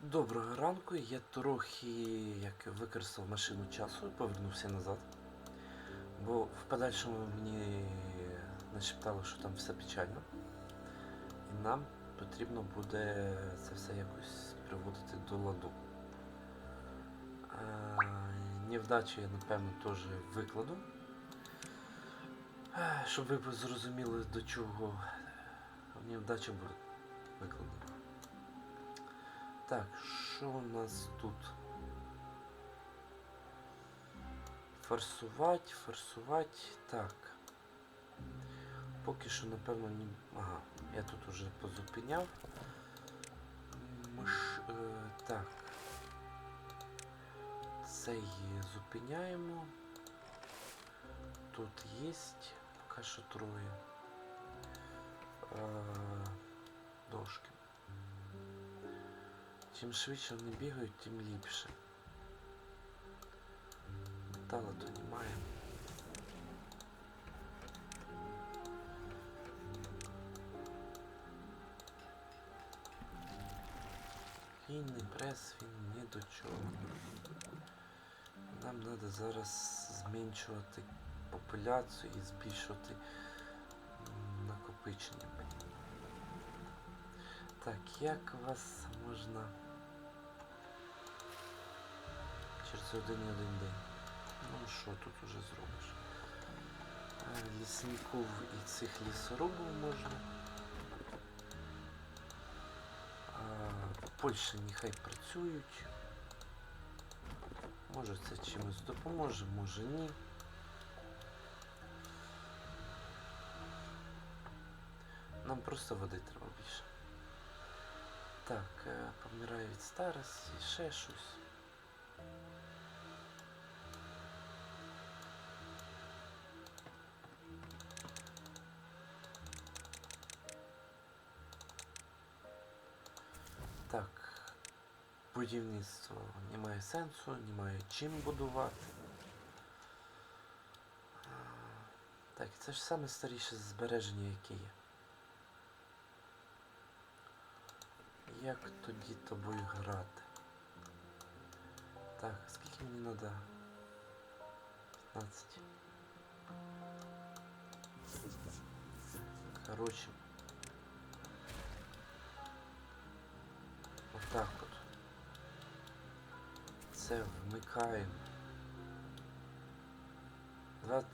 Доброго ранку. Я трохи як використав машину часу і повернувся назад. Бо в подальшому мені нашептало, що там все печально. І нам потрібно буде це все якось приводити до ладу. Невдачі я, напевно, теж викладу. Щоб ви зрозуміли, до чого невдача буде викладена. Так, що у нас тут? Форсувати, форсувати. Так. Поки що, напевно, ні. Ага, я тут уже позупиняв. Миш... Е, так. Цей зупиняємо. Тут є поки що троє. Е, дошки. Чим швидше вони бігають, тим ліпше. Метала то немає. Вільний прес, він ні до чого. Нам треба зараз зменшувати популяцію і збільшувати накопичення. Так, як вас можна через один і один день? Ну що тут уже зробиш? Лісників і цих лісорубів можна. Польщі нехай працюють. Може це чимось допоможе, може ні. Нам просто води треба більше. Так, е, помираю від старості, ще щось. Будівництво немає сенсу, немає чим будувати. Так, це ж саме старіше збереження, яке є. Як тоді тобою грати? Так, скільки мені треба? 15. Короче. Отак от. Це вмикаємо. 20.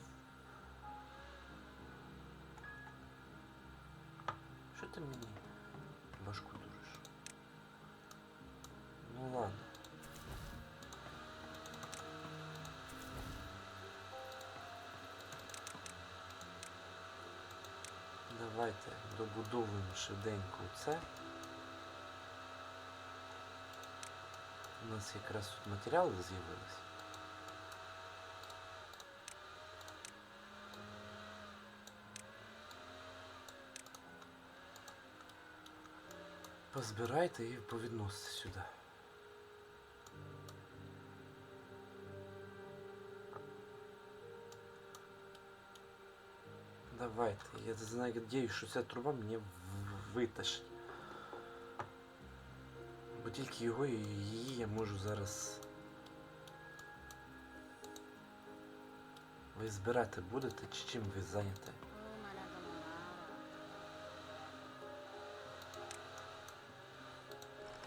Що ти мені башку дуриш? Ну ладно. Давайте добудовуємо швиденько це. нас якраз тут матеріали з'явились. Позбирайте і повідносите сюди. Давайте. Я знаю, надіюсь, що ця труба мені в- витащить. Тільки його і її я можу зараз. Ви збирати будете чи чим ви зайняті?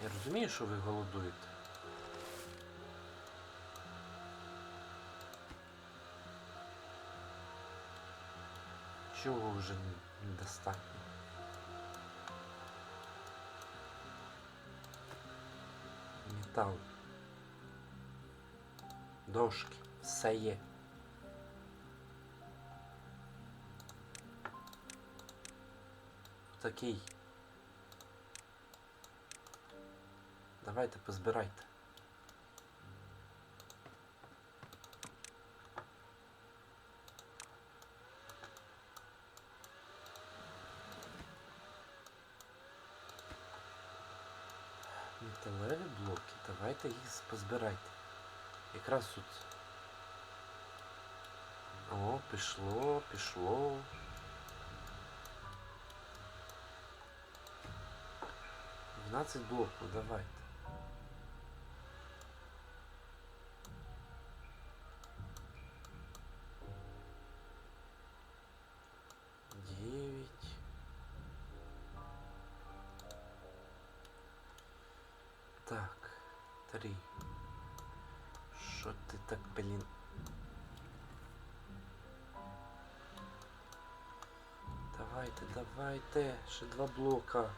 Я розумію, що ви голодуєте. Чого вже недостатньо? Метал. Дошки. Все є. Такий. Давайте позбирайте. збирайте. Якраз тут. О, пішло, пішло. Дванадцять блоків, давайте. Дев'ять. Так, три. Що ти так, блін? Давайте, давайте, ще два блока.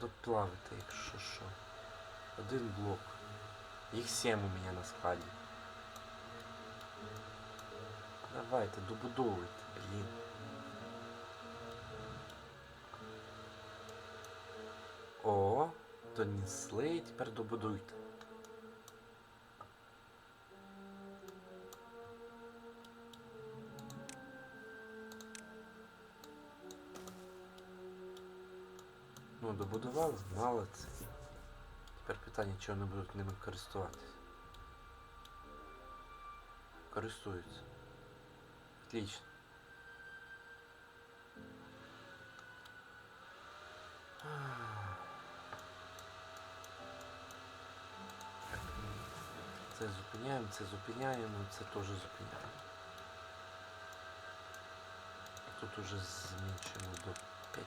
Доплавити, якщо що. Один блок. Їх сім у мене на складі. Давайте, добудовуйте, блін. Донесли, тепер добудуйте. Ну, добудували, молодці. Тепер питання, чого не будуть ними користуватися. Користуються. Отлично. Це зупиняємо, це зупиняємо, це теж зупиняємо. Тут уже зменшимо до 5.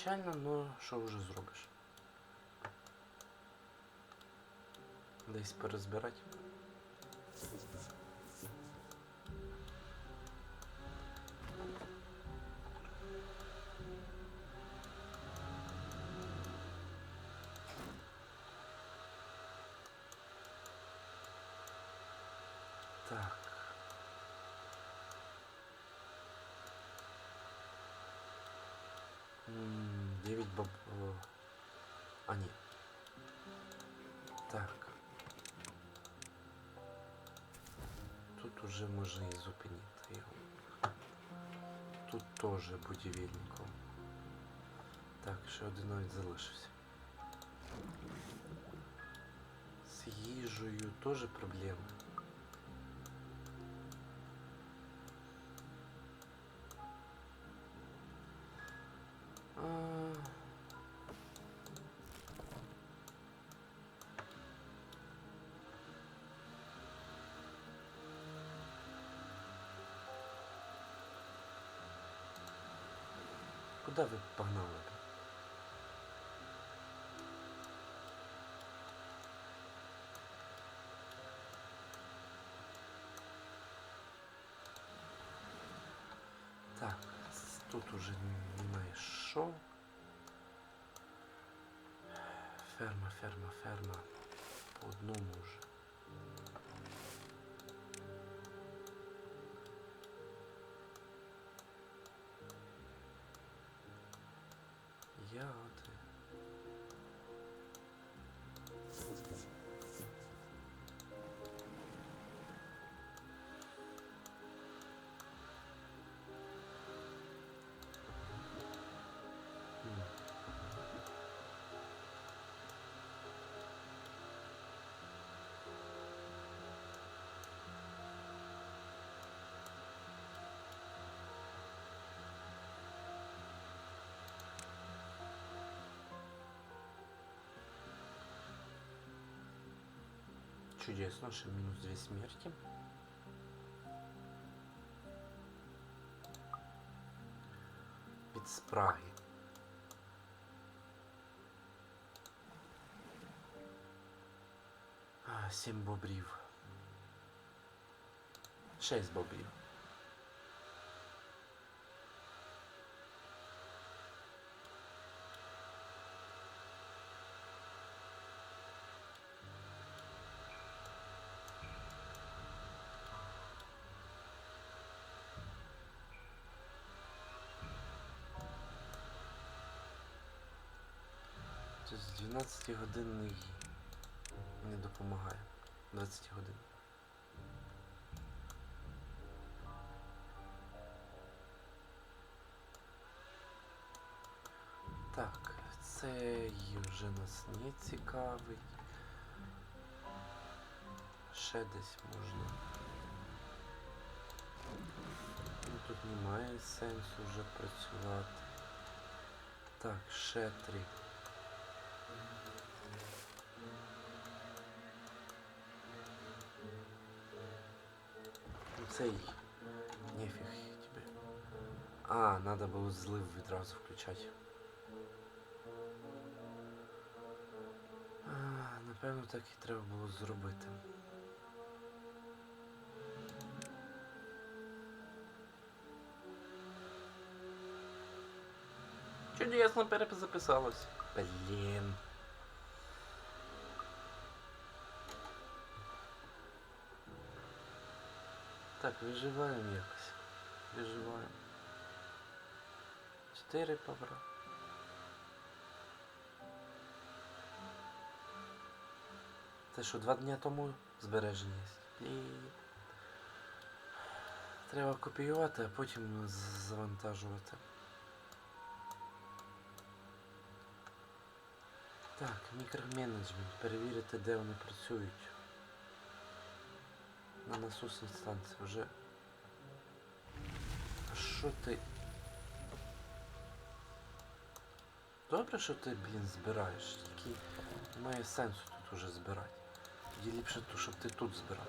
Печально, но що вже зробиш? Десь порозбирати. Тут може і зупинити його. Тут теж будівельником. Так, ще один навіть залишився. З їжею теж проблеми. Так, тут уже що. Ферма, ферма, ферма. По одному вже. Ягоди. Чудесно, ще мінус дві смерті. Від спраги. А, Сім бобрів. Шесть бобрів. Тобто 12 годинний не допомагає. 20 годин. Так, цей вже нас не цікавить. Ще десь можна. Тут немає сенсу вже працювати. Так, ще три. Ну, Цей. Нефіг тебе. А, надо було злив відразу включати. А, напевно, так і треба було зробити. Чудесно перезаписалось. Блін. Виживаємо якось. Виживаємо. Чотири побра. Це що, два дня тому збереження є? Блін. Треба копіювати, а потім завантажувати. Так, мікроменеджмент. Перевірити, де вони працюють. На насосній станції вже. Що ти? Добре, що ти, блін, збираєш. Тільки немає сенсу тут уже збирати. Тоді ліпше, то, щоб ти тут збирав.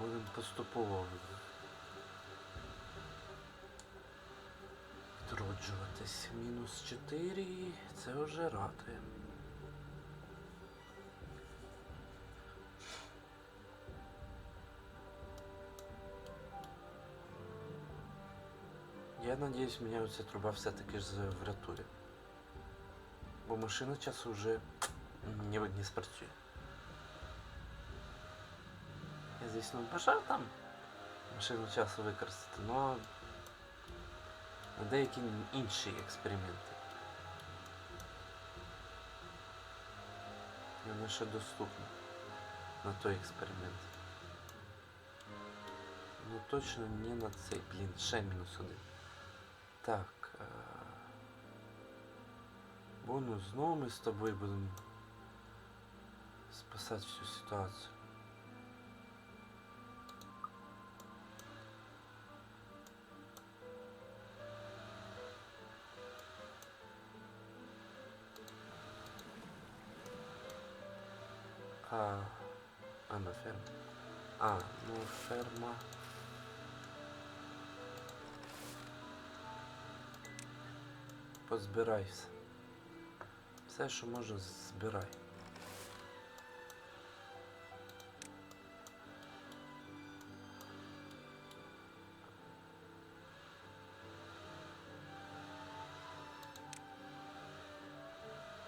Будемо поступово відроджуватись. Мінус 4, це вже радує. Я надіюсь, мене оця труба все-таки ж врятує. Бо машина часу вже не, не спрацює. Я, звісно, бажав там машину часу використати, але на деякі інші експерименти. Вони ще доступні на той експеримент. Ну точно не на цей, блін, ще мінус один. Так. е, Бонус знову ми з тобою будемо спасати всю ситуацію. Позбирай все. Все, що можна, збирай.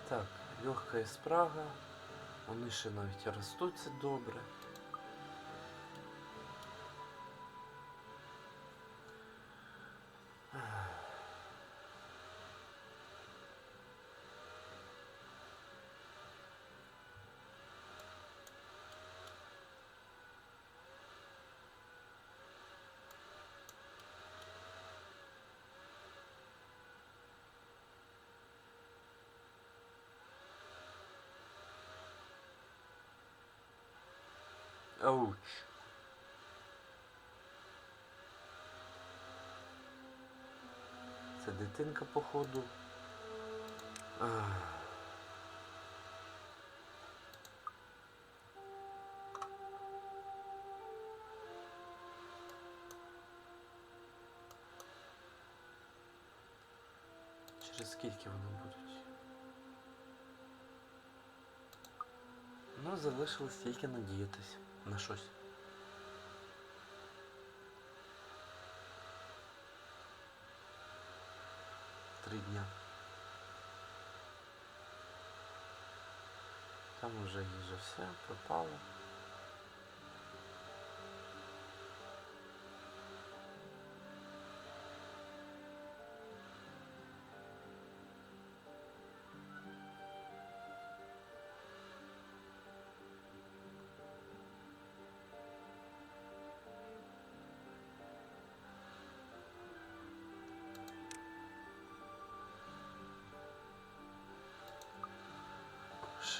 Так, легка спрага. Вони ще навіть ростуть добре. Ауч. Це дитинка, походу. Через скільки вони будуть? Ну, залишилось тільки надіятись на щось. Три дня. Там уже їжа все пропало.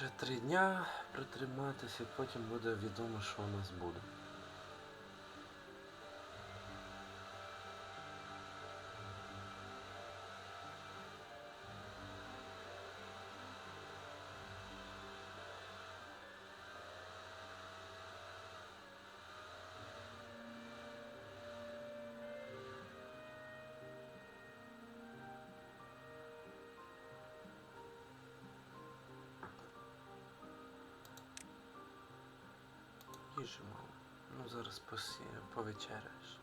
Ще три дня притриматися, потім буде відомо, що у нас буде. Їжі мав. Ну зараз повечеряєш.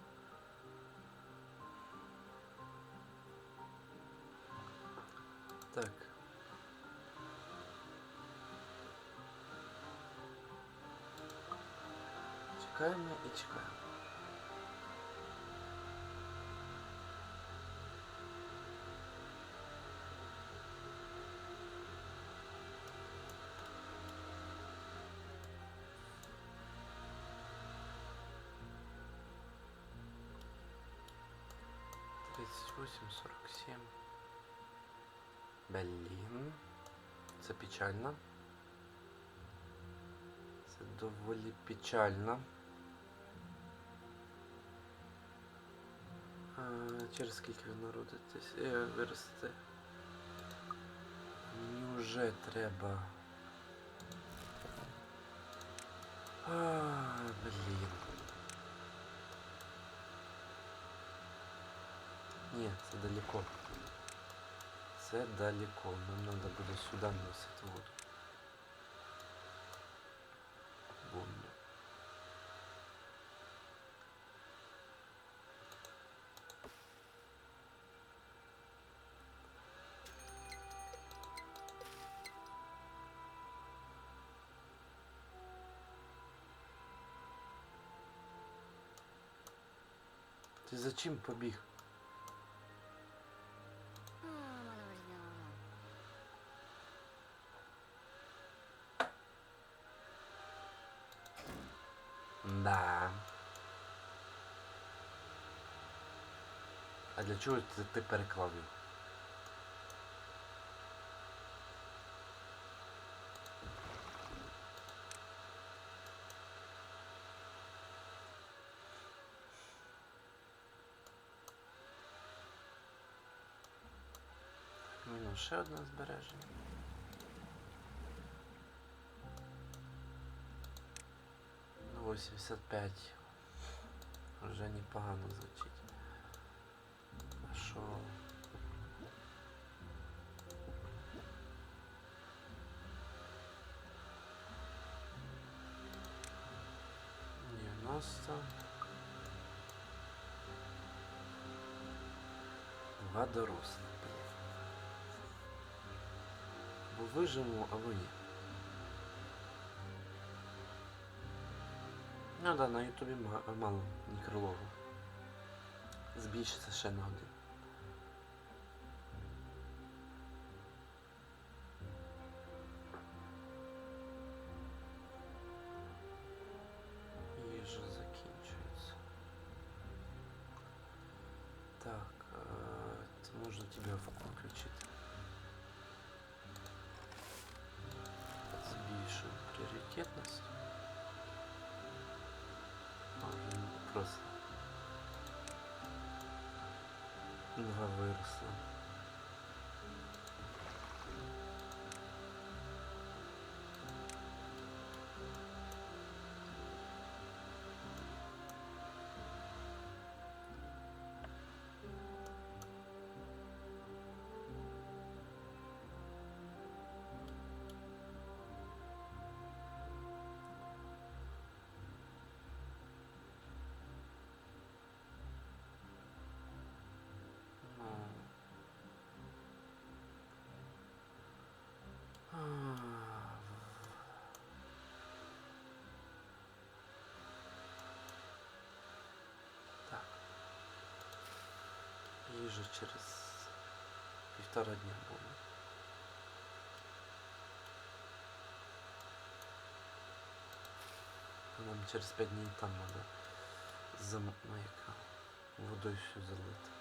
28, 47. Блін. Це печально. Це доволі печально. А, через скільки ви народитесь? Э, е, виросте. Мені вже треба. А, блін. Ні, це далеко. Це далеко. Нам треба буде сюди носити воду. Бомбу. Ти зачем побіг? Чого ти, ти переклав його? Ну, ще одне збереження. Ну, 85. Вже непогано звучить. А що? Девяносто. Два дорослих. Або виживемо, або ні. Ну да, на ютубі ма- мало некрологу. Збільшиться ще на один. Нужно тебя включить. Збільшуємо пріоритетність. А, він просто два виросли. Їжа через півтора дня буде. Нам через п'ять днів там треба зам... ну, яка, водою все залити.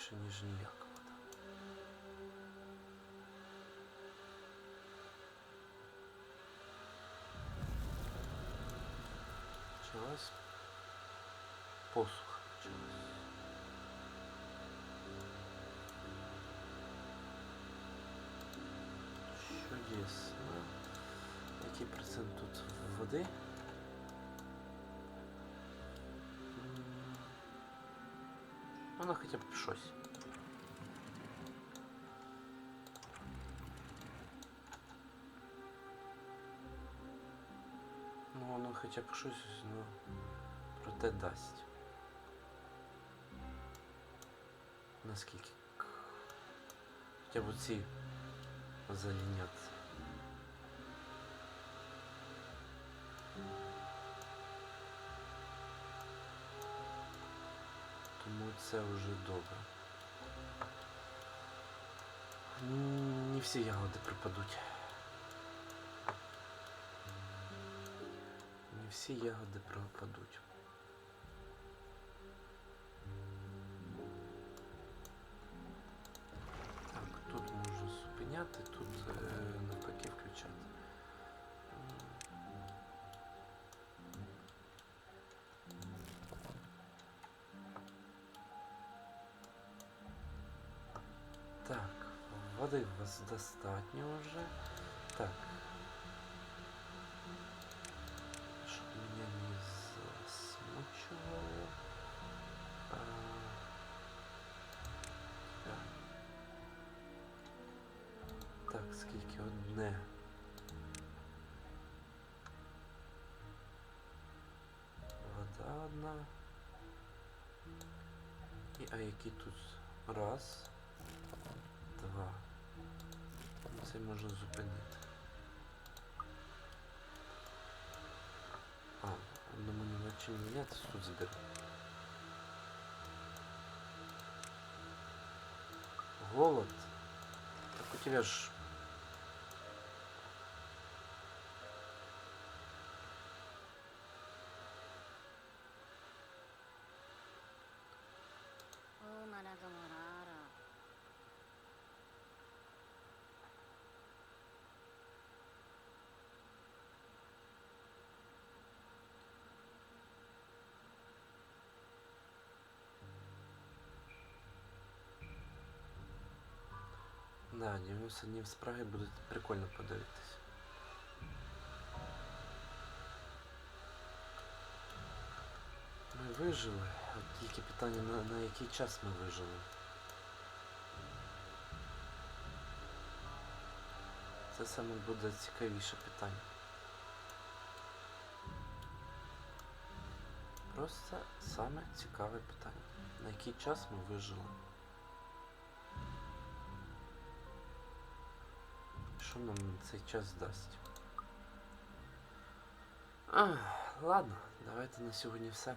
Ліпше, ніж вода. Почалась посуха. Почалась. Чудесно. Який процент тут води? Воно хоча б щось. Ну, воно хоча б щось, ну, проте дасть. Наскільки? Хоча б ці заліняться. Це вже добре. Не всі ягоди припадуть. Не всі ягоди пропадуть. Так, тут можу зупиняти, тут е, води у вас достатньо вже. Так. Щоб мене не засмучувало. Так. Так, скільки одне. Вода одна. І, а які тут? Раз. Це можна зупинити. А, одному не на чим мінятися, тут зберу. Голод. Так у тебя ж... Да, 90 днів спраги буде прикольно подивитись. Ми вижили. От тільки питання, на, на який час ми вижили. Це саме буде цікавіше питання. Просто саме цікаве питання. На який час ми вижили? Що нам цей час дасть? А, ладно, давайте на сьогодні все.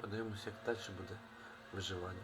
Подивимося, як далі буде виживання.